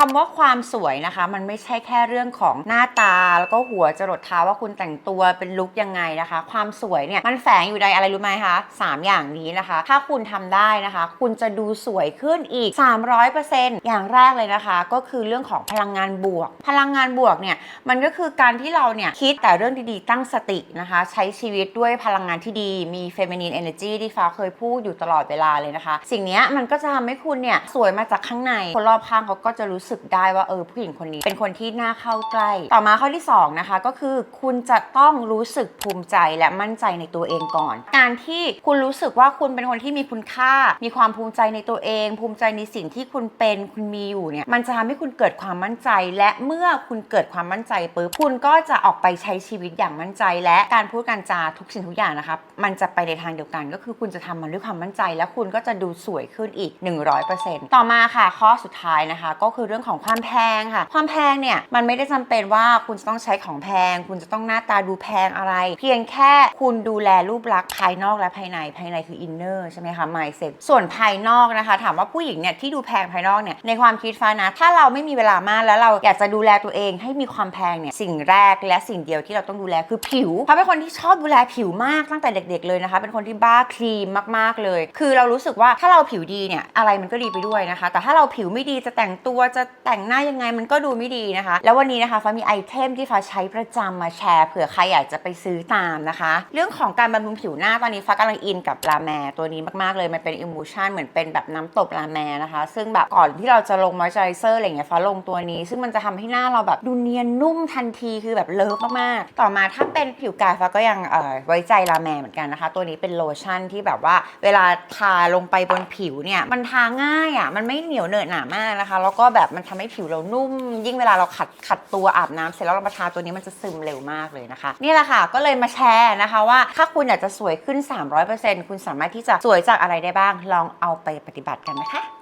คำว่าความสวยนะคะ มันไม่ใช่แค่เรื่องของหน้าตา แล้วก็หัวจรดเท้าว่าคุณแต่งตัวเป็นลุคยังไงนะคะ ความสวยเนี่ยมันแฝงอยู่ในอะไรรู้ไหมคะสามอย่างนี้นะคะ ถ้าคุณทำได้นะคะ คุณจะดูสวยขึ้นอีก 300%อย่างแรกเลยนะคะ ก็คือเรื่องของพลังงานบวก พลังงานบวกเนี่ยมันก็คือการที่เราเนี่ยคิดแต่เรื่องดีๆ ตั้งสตินะคะ ใช้ชีวิตด้วยพลังงานที่ดีมี feminine energy ที่ฟ้าเคยพูดอยู่ตลอดเวลาเลยนะคะ สิ่งนี้มันก็จะทำให้คุณเนี่ยสวยมาจากข้างในคนรอบข้างเขาก็จะรู้สึกได้ว่าเออผู้หญิงคนนี้ เป็นคนที่น่าเข้าใกล้ ต่อมาข้อที่สองนะคะก็คือคุณจะต้องรู้สึกภูมิใจและมั่นใจในตัวเองก่อน การที่คุณรู้สึกว่าคุณเป็นคนที่มีคุณค่า มีความภูมิใจในตัวเอง ภูมิใจในสิ่งที่คุณเป็นคุณมีอยู่เนี่ยมันจะทำให้คุณเกิดความมั่นใจ และเมื่อคุณเกิดความมั่นใจปุ๊บคุณก็จะออกไปใช้ชีวิตอย่างมั่นใจ และการพูดการจาทุกสิ่งทุกอย่างนะคะมันจะไปในทางเดียวกัน ก็คือคุณจะทำมันด้วยความมั่นใจ และคุณก็จะดูสวยขึ้นอีก 100%ต่อมาค่ะข้อสุดท้ายนะคะ ก็คือเรื่องของความแพงค่ะ ความแพงเนี่ยมันไม่ได้จำเป็นว่าคุณจะต้องใช้ของแพง คุณจะต้องหน้าตาดูแพงอะไร เพียงแค่คุณดูแลรูปลักษณ์ภายนอกและภายในภายในคืออินเนอร์ใช่ไหมคะ mindset ส่วนภายนอกนะคะ ถามว่าผู้หญิงเนี่ยที่ดูแพงภายนอกเนี่ยในความคิดฟ้านะ ถ้าเราไม่มีเวลามากแล้วเราอยากจะดูแลตัวเองให้มีความแพงเนี่ยสิ่งแรกและสิ่งเดียวที่เราต้องดูแลคือผิวเพราะเป็นคนที่ชอบดูแลผิวมากตั้งแต่เด็ก ๆ เลยนะคะ เป็นคนที่บ้าครีมมากๆเลย คือเรารู้สึกว่าถ้าเราผิวดีเนี่ยอะไรมันก็ดีไปด้วยนะคะ แต่ถ้าเราผิวไม่ดีจะแต่งตัวจะแต่งหน้ายังไงมันก็ดูไม่ดีนะคะ แล้ววันนี้นะคะฟ้ามีไอเทมที่ฟ้าใช้ประจำมาแชร์เผื่อใครอยากจะไปซื้อตามนะคะ เรื่องของการบำรุงผิวหน้าตอนนี้ฟ้ากำลังอินกับลาแมตัวนี้มากๆเลยมันเป็นอิมูชันเหมือนเป็นแบบน้ำตบลาแมนะคะ ซึ่งแบบก่อนที่เราจะลงมอยเจอไรเซอร์อะไรเงี้ยฟ้าลงตัวนี้ ซึ่งมันจะทำให้หน้าเราแบบดูเนียนนุ่มทันทีคือแบบเลิฟมากๆต่อมาถ้าเป็นผิวกายฟ้าก็ยังไว้ใจลาแมเหมือนกันนะคะ ตัวนี้เป็นโลชั่นที่แบบว่า เวลาทาลงไปบนผิวเนี่ยมันทาง่ายอะมันไม่เหนียวเหนอะหนามากนะคะ แล้วก็แบบมันทำให้ผิวเรานุ่ม ยิ่งเวลาเราขัดขัดตัวอาบน้ำเสร็จแล้วเรามาทาตัวนี้มันจะซึมเร็วมากเลยนะคะ นี่แหละค่ะก็เลยมาแชร์นะคะว่าถ้าคุณอยากจะสวยขึ้น 300%คุณสามารถที่จะสวยจากอะไรได้บ้าง ลองเอาไปปฏิบัติกันนะคะ